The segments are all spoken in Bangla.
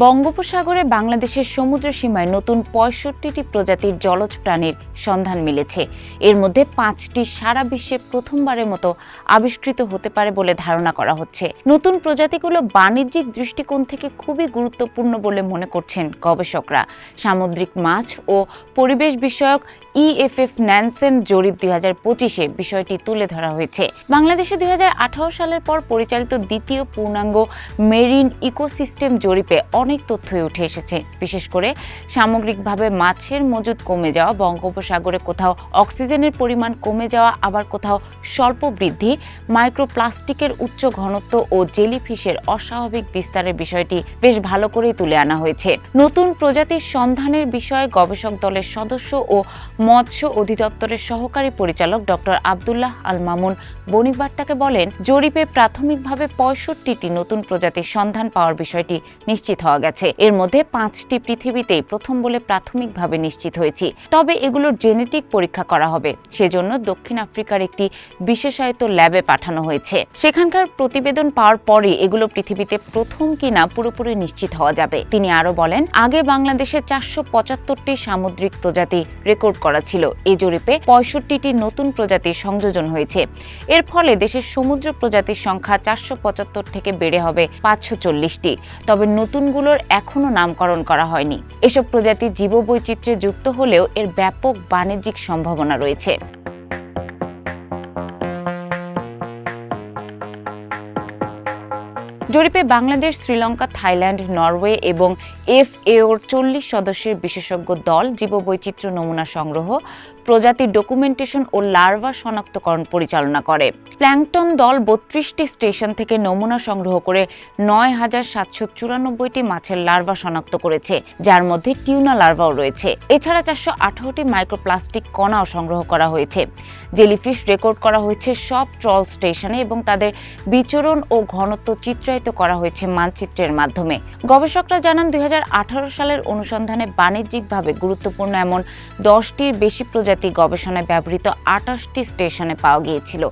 বঙ্গোপসাগরে বাংলাদেশের সমুদ্র সীমায় নতুন পঁয়ষট্টিটি প্রজাতির জলজ প্রাণীর সন্ধান মিলেছে। এর মধ্যে পাঁচটি সারা বিশ্বে প্রথমবারের মতো আবিষ্কৃত হতে পারে বলে ধারণা করা হচ্ছে। নতুন প্রজাতিগুলো বাণিজ্যিক দৃষ্টিকোণ থেকে খুবই গুরুত্বপূর্ণ বলে মনে করছেন গবেষকরা। সামুদ্রিক মাছ ও পরিবেশ বিষয়ক ইএফএফ ন্যানসেন জরিপ দুই হাজার পঁচিশে বিষয়টি তুলে ধরা হয়েছে। বাংলাদেশে দুই হাজার আঠারো সালের পর পরিচালিত দ্বিতীয় পূর্ণাঙ্গ মেরিন ইকোসিস্টেম জরিপে অনেক তথ্যই উঠে এসেছে। বিশেষ করে সামগ্রিকভাবে মাছের মজুদ কমে যাওয়া, বঙ্গোপসাগরে কোথাও অক্সিজেনের পরিমাণ কমে যাওয়া, আবার কোথাও স্বল্প বৃদ্ধি মাইক্রোপ্লাস্টিকের উচ্চ ঘনত্ব ও জেলিফিশের অস্বাভাবিক বিস্তারের বিষয়টি বেশ ভালো করেই তুলে আনা হয়েছে। নতুন প্রজাতির সন্ধানের বিষয়ে গবেষক দলের সদস্য ও মৎস্য অধিদপ্তরের সহকারী পরিচালক ডক্টর আবদুল্লাহ আল মামুন বণিক বার্তাকে বলেন, জরিপে প্রাথমিকভাবে পঁয়ষট্টিটি নতুন প্রজাতির সন্ধান পাওয়ার বিষয়টি নিশ্চিত হওয়া গেছে। এর মধ্যে পাঁচটি পৃথিবীতেই প্রথম বলে প্রাথমিকভাবে নিশ্চিত হয়েছি। তবে এগুলোর জেনেটিক পরীক্ষা করা হবে। সেজন্য দক্ষিণ আফ্রিকার একটি বিশেষায়িত ল্যাবে পাঠানো হয়েছে। সেখানকার প্রতিবেদন পাওয়ার পরে এগুলো পৃথিবীতে প্রথম কিনা পুরোপুরি নিশ্চিত হওয়া যাবে। তিনি আরও বলেন, আগে বাংলাদেশে চারশো পঁচাত্তরটি সামুদ্রিক প্রজাতি রেকর্ড করা ছিল। এই জরিপে পঁয়ষট্টিটি নতুন প্রজাতির সংযোজন হয়েছে। এর ফলে দেশের সমুদ্র প্রজাতির সংখ্যা চারশো পঁচাত্তর থেকে বেড়ে হবে পাঁচশো চল্লিশটি। তবে নতুনগুলোর এখনও নামকরণ করা হয়নি। এসব প্রজাতি জীববৈচিত্র্যে যুক্ত হলেও এর ব্যাপক বাণিজ্যিক সম্ভাবনা রয়েছে। জরিপে বাংলাদেশ, শ্রীলঙ্কা, থাইল্যান্ড, নরওয়ে এবং এফএওর চল্লিশ সদস্যের বিশেষজ্ঞ দল জীববৈচিত্র্য নমুনা সংগ্রহ, প্রজাতির ডকুমেন্টেশন ও লার্ভা শনাক্তকরণ পরিচালনা করে। প্ল্যাংটন দল বত্রিশটি স্টেশন থেকে নমুনা সংগ্রহ করে নয় হাজার সাতশো চুরানব্বইটি মাছের লার্ভা শনাক্ত করেছে, যার মধ্যে টিউনা লার্ভাও রয়েছে। এছাড়া চারশো আঠারোটি মাইক্রোপ্লাস্টিক কণাও সংগ্রহ করা হয়েছে। জেলিফিশ রেকর্ড করা হয়েছে সব ট্রল স্টেশনে এবং তাদের বিচরণ ও ঘনত্ব চিত্রায়িত করা হয়েছে মানচিত্রের মাধ্যমে। গবেষকরা জানান, দুই সালের অনুসন্ধানে বাণিজ্যিকভাবে গুরুত্বপূর্ণ এমন দশটির বেশি প্রজাতি গবেষণায় ব্যবহৃত আটাশটি স্টেশনে পাওয়া গিয়েছিল।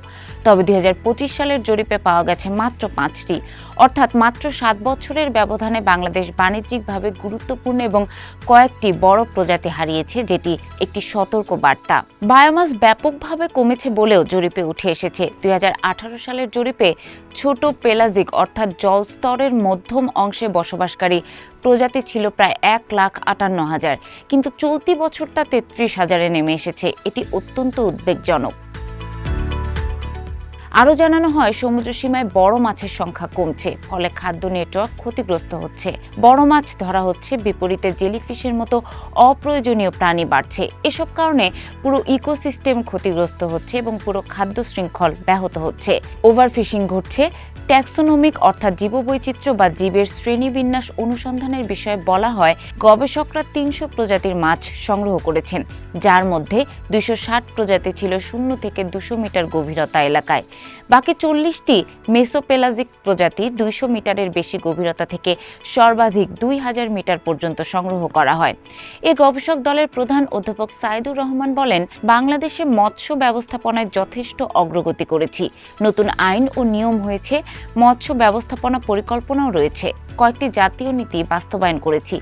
তবে দুই সালের জরিপে পাওয়া গেছে মাত্র পাঁচটি। অর্থাৎ মাত্র সাত বছরের ব্যবধানে বাংলাদেশ বাণিজ্যিকভাবে গুরুত্বপূর্ণ এবং কয়েকটি বড় প্রজাতি হারিয়েছে, যেটি একটি সতর্ক বার্তা। বায়োমাস ব্যাপকভাবে কমেছে বলেও জরিপে উঠে এসেছে। দুই হাজার আঠারো সালের জরিপে ছোট পেলাজিক, অর্থাৎ জলস্তরের মধ্যম অংশে বসবাসকারী। প্রজাতি ছিল প্রায় এক লাখ আটান্ন হাজার। কিন্তু চলতি বছর তা তেত্রিশ হাজারে নেমে এসেছে। এটি অত্যন্ত উদ্বেগজনক। আরও জানানো হয়, সমুদ্র সীমায় বড় মাছের সংখ্যা কমছে, ফলে খাদ্য নেটওয়ার্ক ক্ষতিগ্রস্ত হচ্ছে। বড় মাছ ধরা হচ্ছে, বিপরীতে জেলিফিশের মতো অপ্রয়োজনীয় প্রাণী বাড়ছে। এসব কারণে পুরো ইকোসিস্টেম ক্ষতিগ্রস্ত হচ্ছে এবং পুরো খাদ্য শৃঙ্খল ব্যাহত হচ্ছে। ওভারফিশিং ঘটছে, ট্যাক্সোনমিক অর্থাৎ জীববৈচিত্র্য বা জীবের শ্রেণীবিন্যাস অনুসন্ধানের বিষয়ে বলা হয়, গবেষকরা তিনশো প্রজাতির মাছ সংগ্রহ করেছেন, যার মধ্যে দুইশো ষাট প্রজাতি ছিল শূন্য থেকে দুশো মিটার গভীরতা এলাকায়। বাকি চল্লিশটি মেসোপেলাজিক প্রজাতি দুইশো মিটারের বেশি গভীরতা থেকে সর্বাধিক দুই হাজার মিটার পর্যন্ত সংগ্রহ করা হয়। এ গবেষক দলের প্রধান অধ্যাপক সাইদুর রহমান বলেন, বাংলাদেশে মৎস্য ব্যবস্থাপনায় যথেষ্ট অগ্রগতি করেছি। নতুন আইন ও নিয়ম হয়েছে, মৎস্য ব্যবস্থাপনা পরিকল্পনাও রয়েছে। কয়েকটি জাতীয় নীতি বাস্তবায়ন করেছি।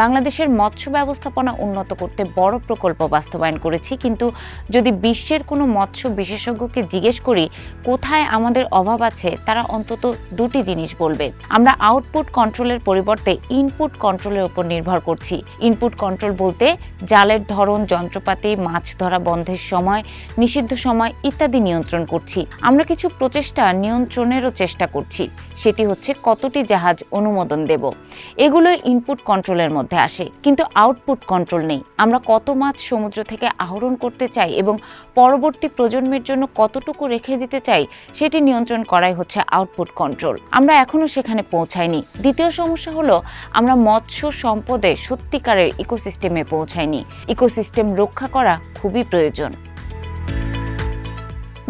বাংলাদেশের মৎস্য ব্যবস্থাপনা উন্নত করতে বড় প্রকল্প বাস্তবায়ন করেছি, কিন্তু যদি বিশ্বের কোনো মৎস্য বিশেষজ্ঞকে জিজ্ঞেস করি কোথায় আমাদের অভাব আছে, তারা অন্তত দুটি জিনিস বলবে। আমরা আউটপুট কন্ট্রোলের পরিবর্তে ইনপুট কন্ট্রোলের উপর নির্ভর করছি। ইনপুট কন্ট্রোল বলতে জালের ধরন, যন্ত্রপাতি, মাছ ধরা বন্ধের সময়, নিষিদ্ধ সময় ইত্যাদি নিয়ন্ত্রণ করছি। আমরা কিছু প্রচেষ্টা নিয়ন্ত্রণেরও চেষ্টা করছি। সেটি হচ্ছে কতটি জাহাজ অনুমোদন দেব। এগুলো ইনপুট কন্ট্রোলের মধ্যে আসে। কিন্তু আউটপুট কন্ট্রোল নেই। আমরা কত মাছ সমুদ্র থেকে আহরণ করতে চাই এবং পরবর্তী প্রজন্মের জন্য কতটুকু রেখে দিতে চাই সেটি নিয়ন্ত্রণ করাই হচ্ছে আউটপুট কন্ট্রোল আমরা এখনও সেখানে পৌঁছাইনি। দ্বিতীয় সমস্যা হলো, আমরা মৎস্য সম্পদে সত্যিকারের ইকোসিস্টেমে পৌঁছাইনি। ইকোসিস্টেম রক্ষা করা খুবই প্রয়োজন।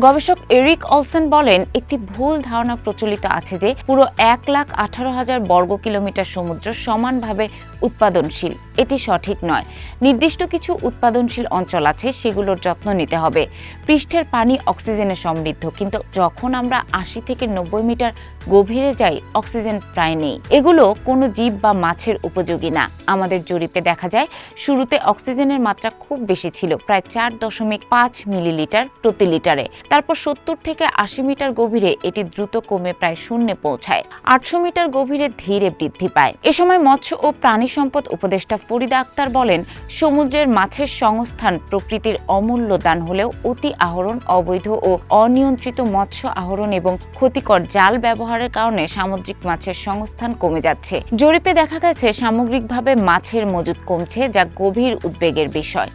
গবেষক এরিক অলসেন বলেন, একটি ভুল ধারণা প্রচলিত আছে যে পুরো এক লাখ আঠারো হাজার বর্গ কিলোমিটার সমুদ্র সমানভাবে উৎপাদনশীল। এটি সঠিক নয়। নির্দিষ্ট কিছু উৎপাদনশীল অঞ্চল আছে, সেগুলোর যত্ন নিতে হবে। পৃষ্ঠের পানি অক্সিজেনে সমৃদ্ধ, কিন্তু যখন আমরা আশি থেকে নব্বই মিটার গভীরে যাই, অক্সিজেন প্রায় নেই। এগুলো কোনো জীব বা মাছের উপযোগী না। আমাদের জরিপে দেখা যায়, শুরুতে অক্সিজেনের মাত্রা খুব বেশি ছিল, প্রায় চার দশমিক পাঁচ মিলিলিটার প্রতি লিটারে। তারপর সত্তর থেকে আশি মিটার গভীরে এটি দ্রুত কমে প্রায় শূন্যে পৌঁছায়। আটশো মিটার গভীরে ধীরে বৃদ্ধি পায়। এ সময় মৎস্য ও প্রাণী সম্পদ উপদেষ্টা ফরিদা আক্তার বলেন, সমুদ্রের মাছের সংস্থান প্রকৃতির অমূল্য দান হলেও অতি আহরণ, অবৈধ ও অনিয়ন্ত্রিত মৎস্য আহরণ এবং ক্ষতিকর জাল ব্যবহারের কারণে সামুদ্রিক মাছের সংস্থান কমে যাচ্ছে। জরিপে দেখা গেছে, সামগ্রিকভাবে মাছের মজুদ কমছে, যা গভীর উদ্বেগের বিষয়।